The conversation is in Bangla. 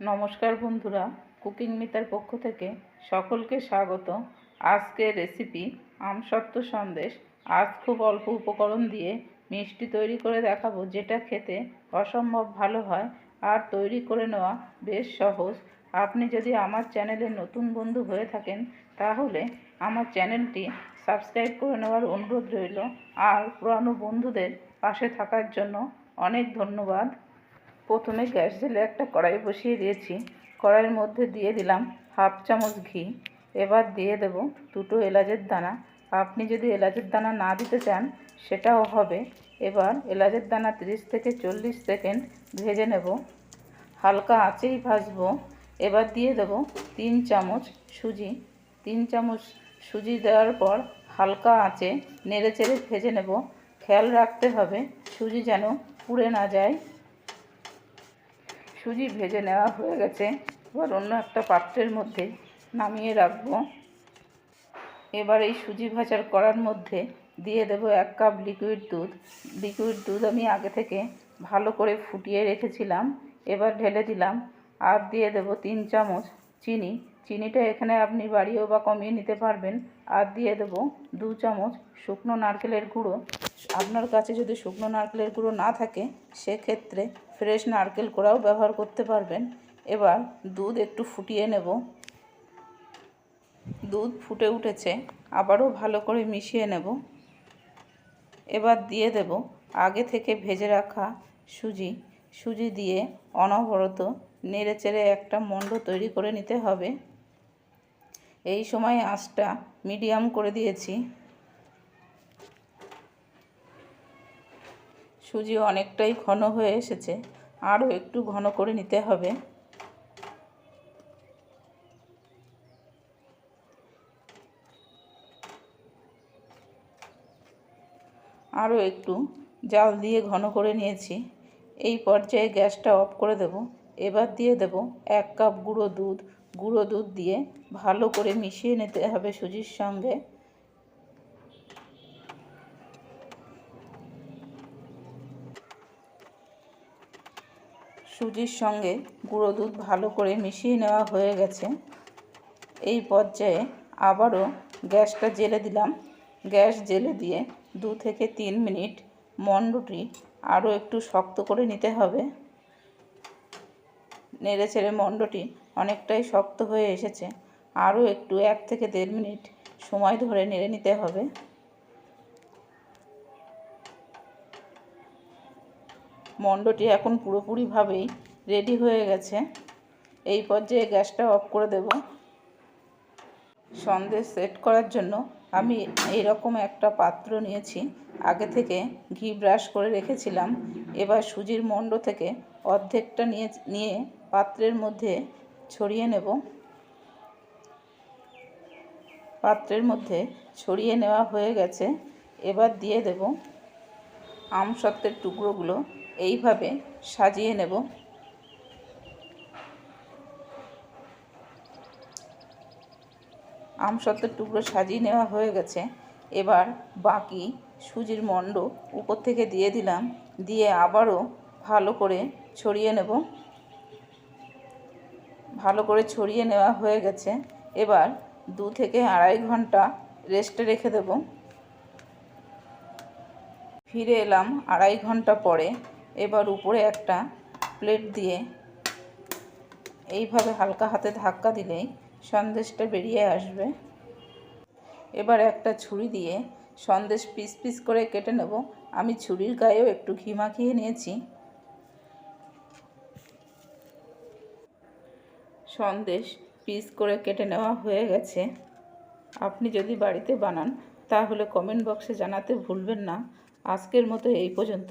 নমস্কার বন্ধুরা, কুকিং মিতার পক্ষ থেকে সকলকে স্বাগত। আজকের রেসিপি আমসত্ত্ব সন্দেশ। আজ খুব অল্প উপকরণ দিয়ে মিষ্টি তৈরি করে দেখাবো, যেটা খেতে অসম্ভব ভালো হয় আর তৈরি করে নেওয়া বেশ সহজ। আপনি যদি আমার চ্যানেলে নতুন বন্ধু হয়ে থাকেন, তাহলে আমার চ্যানেলটি সাবস্ক্রাইব করে নেওয়ার অনুরোধ রইল। আর পুরানো বন্ধুদের পাশে থাকার জন্য অনেক ধন্যবাদ। প্রথমে গ্যাস জেলে একটা কড়াই বসিয়ে দিয়েছি। কড়াইয়ের মধ্যে দিয়ে দিলাম হাফ চামচ ঘি। এবার দিয়ে দেব দুটো এলাচের দানা। আপনি যদি এলাচের দানা না দিতে চান, সেটাও হবে। এবার এলাচের দানা তিরিশ থেকে চল্লিশ সেকেন্ড ভেজে নেব। হালকা আঁচেই ভাজবো। এবার দিয়ে দেব তিন চামচ সুজি। তিন চামচ সুজি দেওয়ার পর হালকা আঁচে নেড়ে চেড়ে ভেজে নেব। খেয়াল রাখতে হবে সুজি যেন পুড়ে না যায়। সুজি ভেজে নেওয়া হয়ে গেছে। এবার অন্য একটা পাত্রের মধ্যে নামিয়ে রাখব। এবার এই সুজি ভাজার করার মধ্যে দিয়ে দেব এক কাপ লিকুইড দুধ। লিকুইড দুধ আমি আগে থেকে ভালো করে ফুটিয়ে রেখেছিলাম। এবার ঢেলে দিলাম। আর দিয়ে দেব তিন চামচ চিনি। চিনিটা এখানে আপনি বাড়িয়েও বা কমিয়ে নিতে পারবেন। আর দিয়ে দেব দু চামচ শুকনো নারকেলের গুঁড়ো। আপনার কাছে যদি শুকনো নারকেলের গুঁড়ো না থাকে, সেক্ষেত্রে ফ্রেশ নারকেল কোড়াও ব্যবহার করতে পারবেন। এবার দুধ একটু ফুটিয়ে নেব। দুধ ফুটে উঠেছে, আবারও ভালো করে মিশিয়ে নেব। এবার দিয়ে দেব আগে থেকে ভেজে রাখা সুজি। সুজি দিয়ে অনবরত নেড়ে চেড়ে একটা মণ্ড তৈরি করে নিতে হবে। এই সময় আঁচটা মিডিয়াম করে দিয়েছি। সুজি অনেকটাই ঘন হয়ে এসেছে। আরও একটু ঘন করে নিতে হবে। আরও একটু জাল দিয়ে ঘন করে নিয়েছি। এই পর্যায়ে গ্যাসটা অফ করে দেব। এবার দিয়ে দেব এক কাপ গুঁড়ো দুধ। গুঁড়ো দুধ দিয়ে ভালো করে মিশিয়ে নিতে হবে সুজির সঙ্গে। সুজির সঙ্গে গুঁড়ো দুধ ভালো করে মিশিয়ে নেওয়া হয়ে গেছে। এই পর্যায়ে আবারও গ্যাসটা জেলে দিলাম। গ্যাস জেলে দিয়ে দু থেকে তিন মিনিট মণ্ডটি আরও একটু শক্ত করে নিতে হবে। নেড়ে ছেড়ে মণ্ডটি অনেকটাই শক্ত হয়ে এসেছে। আরও একটু এক থেকে দেড় মিনিট সময় ধরে নেড়ে নিতে হবে। মণ্ডটি এখন পুরোপুরিভাবেই রেডি হয়ে গেছে। এই পর্যায়ে গ্যাসটা অফ করে দেব। সন্দেশ সেট করার জন্য আমি এই রকম একটা পাত্র নিয়েছি। আগে থেকে ঘি ব্রাশ করে রেখেছিলাম। এবার সুজির মণ্ড থেকে অর্ধেকটা নিয়ে নিয়ে পাত্রের মধ্যে ছড়িয়ে নেব। পাত্রের মধ্যে ছড়িয়ে নেওয়া হয়ে গেছে। এবার দিয়ে দেব আমসত্ত্বের টুকরোগুলো। এইভাবে সাজিয়ে নেব। আমসত্ত্বের টুকরো সাজিয়ে নেওয়া হয়ে গেছে। এবার বাকি সুজির মণ্ড উপর থেকে দিয়ে দিলাম। দিয়ে আবারও ভালো করে ছড়িয়ে নেব। ভালো করে ছড়িয়ে নেওয়া হয়ে গেছে। এবার দু থেকে আড়াই ঘণ্টা রেস্টে রেখে দেব। ফিরে এলাম আড়াই ঘণ্টা পরে। এবার উপরে একটা প্লেট দিয়ে এইভাবে হালকা হাতে ধাক্কা দিলেই সন্দেশটা বেরিয়ে আসবে। এবার একটা ছুরি দিয়ে সন্দেশ পিস পিস করে কেটে নেব। আমি ছুরির গায়েও একটু ঘি মাখিয়ে নিয়েছি। সন্দেশ পিস করে কেটে নেওয়া হয়ে গেছে। আপনি যদি বাড়িতে বানান, তাহলে কমেন্ট বক্সে জানাতে ভুলবেন না। আজকের মতো এই পর্যন্ত।